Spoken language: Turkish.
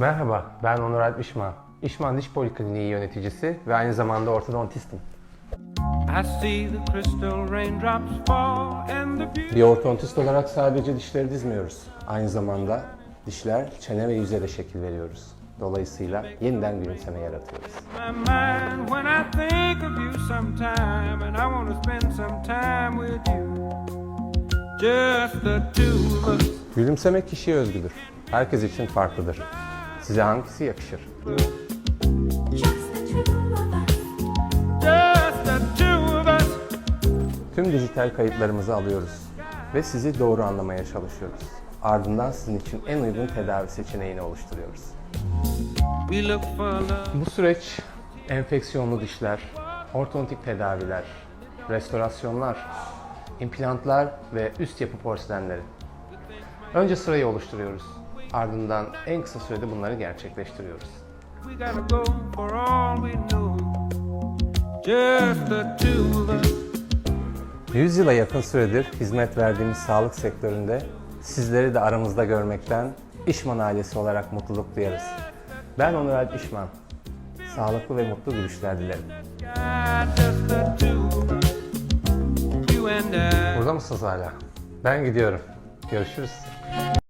Merhaba, ben Onur Alp İşman. İşman Diş Polikliniği yöneticisi ve aynı zamanda ortodontistim. Bir ortodontist olarak sadece dişleri dizmiyoruz. Aynı zamanda dişler, çene ve yüze de şekil veriyoruz. Dolayısıyla yeniden gülümseme yaratıyoruz. Gülümsemek kişiye özgüdür. Herkes için farklıdır. Size hangisi yakışır? Tüm dijital kayıtlarımızı alıyoruz ve sizi doğru anlamaya çalışıyoruz. Ardından sizin için en uygun tedavi seçeneğini oluşturuyoruz. Bu süreç enfeksiyonlu dişler, ortodontik tedaviler, restorasyonlar, implantlar ve üst yapı porselenleri. Önce sırayı oluşturuyoruz. Ardından en kısa sürede bunları gerçekleştiriyoruz. We gotta go for all we know. Just the two of us. 100 yıla yakın süredir hizmet verdiğimiz sağlık sektöründe sizleri de aramızda görmekten İşman ailesi olarak mutluluk duyarız. Ben Onur Alp İşman. Sağlıklı ve mutlu gülüşler dilerim. Burada mısınız hala? Ben gidiyorum. Görüşürüz.